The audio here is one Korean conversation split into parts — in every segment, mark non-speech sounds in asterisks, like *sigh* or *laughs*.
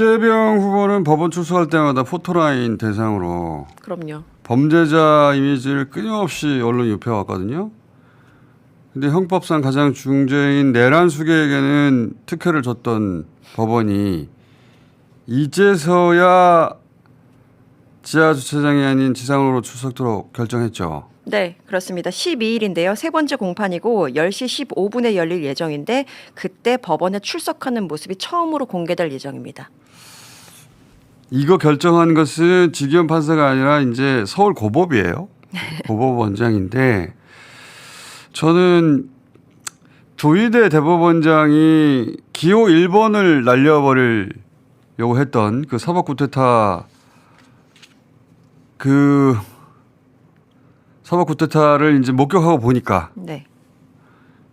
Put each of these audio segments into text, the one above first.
이재명 후보는 법원 출석할 때마다 포토라인 대상으로 그럼요. 범죄자 이미지를 끊임없이 언론에 입혀왔거든요. 근데 형법상 가장 중죄인 내란 수계에게는 특혜를 줬던 법원이 이제서야 지하 주차장이 아닌 지상으로 출석토록 결정했죠. 네, 그렇습니다. 12일인데요. 세 번째 공판이고 10시 15분에 열릴 예정인데 그때 법원에 출석하는 모습이 처음으로 공개될 예정입니다. 이거 결정한 것은 지기현 판사가 아니라 이제 서울 고법이에요. *laughs* 고법 원장인데 저는 조희대 대법원장이 기호 1번을 날려버리려고 했던 그 사법 구테타 그 사법 구테타를 이제 목격하고 보니까 네.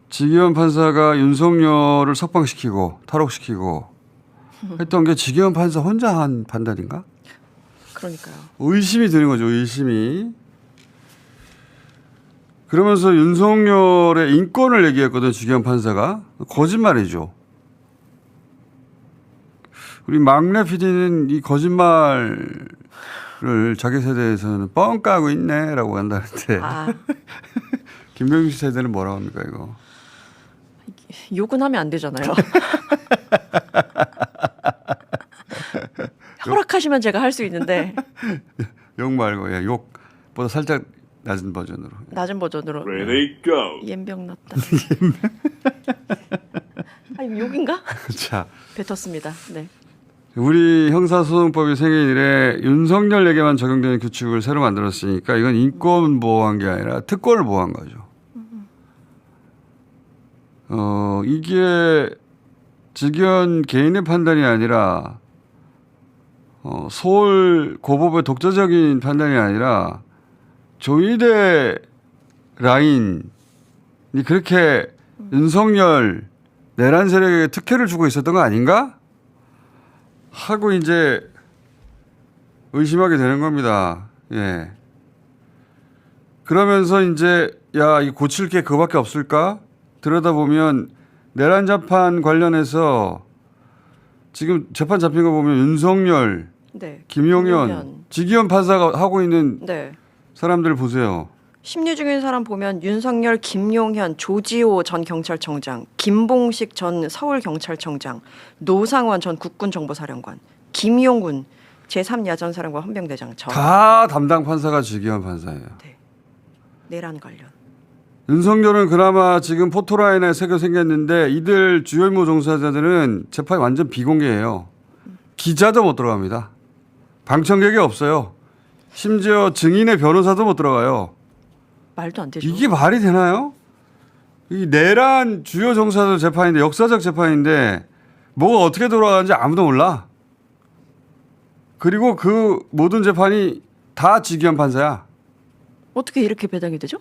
지기현 판사가 윤석열을 석방시키고 탈옥시키고 했던 게 지기현 판사 혼자 한 판단인가? 그러니까요. 의심이 드는 거죠. 의심이. 그러면서 윤석열의 인권을 얘기했거든 지기현 판사가 거짓말이죠. 우리 막내 PD는 이 거짓말을 자기 세대에서는 뻥 까고 있네라고 한다는데 아, *laughs* 김병준 씨 세대는 뭐라고 합니까 이거? 욕은 하면 안 되잖아요. *laughs* 허락하시면 제가 할 수 있는데 *laughs* 욕 말고 예, 욕보다 살짝 낮은 버전으로. 낮은 버전으로 Ready, go. 옌병 났다. *laughs* 아, 이거 욕인가? *laughs* 자, 뱉었습니다. 네. 우리 형사소송법이 생긴 이래 윤석열에게만 적용되는 규칙을 새로 만들었으니까 이건 인권 보호한 게 아니라 특권을 보호한 거죠. 어, 이게 직연 개인의 판단이 아니라 어, 서울 고법의 독자적인 판단이 아니라 조희대 라인이 그렇게 윤석열 내란 세력에게 특혜를 주고 있었던 거 아닌가? 하고 이제 의심하게 되는 겁니다. 예. 그러면서 이제 야, 이 고칠 게 그거밖에 없을까? 들여다보면 내란 재판 관련해서 지금 재판 잡힌 거 보면 윤석열, 네. 김용현, 김용현. 지기현 판사가 하고 있는 네. 사람들 보세요. 심리 중인 사람 보면 윤석열, 김용현, 조지호 전 경찰청장, 김봉식 전 서울경찰청장, 노상원 전 국군정보사령관, 김용군 제3야전사령관 헌병대장 저다 담당 판사가 지기현 판사예요. 내란 관련. 윤석열은 그나마 지금 포토라인에 새겨 생겼는데 이들 주요 임무 종사자들은 재판이 완전 비공개예요. 기자도 못 들어갑니다. 방청객이 없어요. 심지어 증인의 변호사도 못 들어가요. 말도 안 되죠. 이게 말이 되나요? 이 내란 주요 종사자 재판인데 역사적 재판인데 뭐가 어떻게 돌아가는지 아무도 몰라. 그리고 그 모든 재판이 다 지기현 판사야. 어떻게 이렇게 배당이 되죠?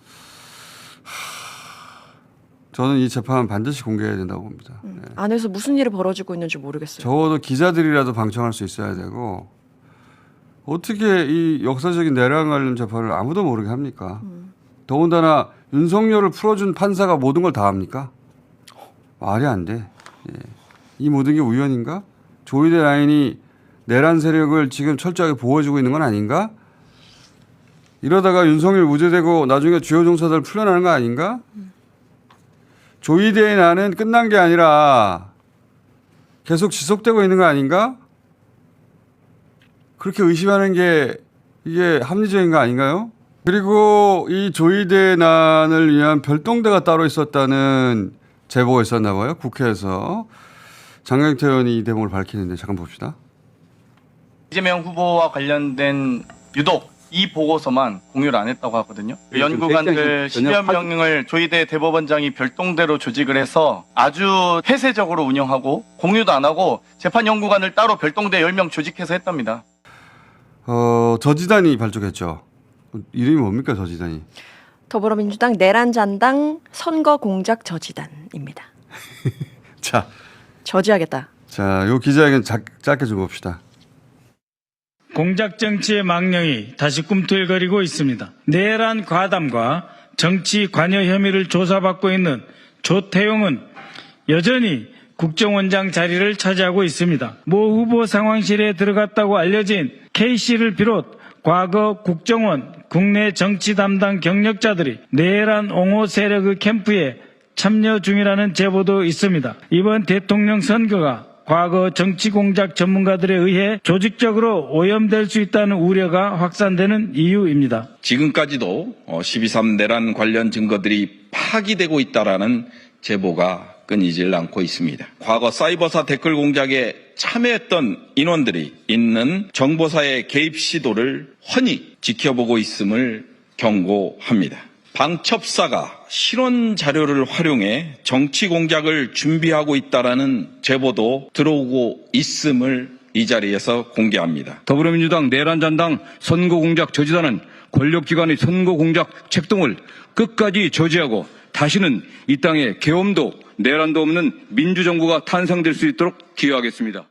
저는 이 재판 반드시 공개해야 된다고 봅니다. 음. 안에서 무슨 일이 벌어지고 있는지 모르겠어요. 적어도 기자들이라도 방청할 수 있어야 되고 어떻게 이 역사적인 내란 관련 재판을 아무도 모르게 합니까? 더군다나 윤석열을 풀어준 판사가 모든 걸 다 합니까? 말이 안 돼. 예. 이 모든 게 우연인가? 조희대 라인이 내란 세력을 지금 철저하게 보호해주고 있는 건 아닌가? 이러다가 윤석열 무죄되고 나중에 주요 종사들 풀려나는 거 아닌가? 조희대의 난은 끝난 게 아니라 계속 지속되고 있는 거 아닌가? 그렇게 의심하는 게 이게 합리적인 거 아닌가요? 그리고 이 조이대 난을 위한 별동대가 따로 있었다는 제보가 있었나 봐요. 국회에서. 장경태 의원이 이 대목을 밝히는데 잠깐 봅시다. 이재명 후보와 관련된 유독 이 보고서만 공유를 안 했다고 하거든요. 그 네, 연구관들 전혀 10여 명을 조희대 대법원장이 별동대로 조직을 해서 아주 폐쇄적으로 운영하고 공유도 안 하고 재판 연구관을 따로 별동대 10명 조직해서 했답니다. 어, 저지단이 발족했죠. 이름이 뭡니까, 저지단이? 더불어민주당 내란 잔당 선거 공작 저지단입니다. *laughs* 자, 저지하겠다. 자, 요 기자회견 작, 짧게 좀 봅시다. 공작 정치의 망령이 다시 꿈틀거리고 있습니다. 내란 과담과 정치 관여 혐의를 조사받고 있는 조태용은 여전히 국정원장 자리를 차지하고 있습니다. 모 후보 상황실에 들어갔다고 알려진 K씨를 비롯 과거 국정원, 국내 정치 담당 경력자들이 내란 옹호 세력의 캠프에 참여 중이라는 제보도 있습니다. 이번 대통령 선거가 과거 정치 공작 전문가들에 의해 조직적으로 오염될 수 있다는 우려가 확산되는 이유입니다. 지금까지도 12.3 내란 관련 증거들이 파기되고 있다라는 제보가 끊이질 않고 있습니다. 과거 사이버사 댓글 공작에 참여했던 인원들이 있는 정보사의 개입 시도를 훤히 지켜보고 있음을 경고합니다. 방첩사가 실원 자료를 활용해 정치 공작을 준비하고 있다라는 제보도 들어오고 있음을 이 자리에서 공개합니다. 더불어민주당 내란잔당 선거공작 저지단은 권력기관의 선거공작 책동을 끝까지 저지하고 다시는 이 땅에 계엄도 내란도 없는 민주정부가 탄생될 수 있도록 기여하겠습니다.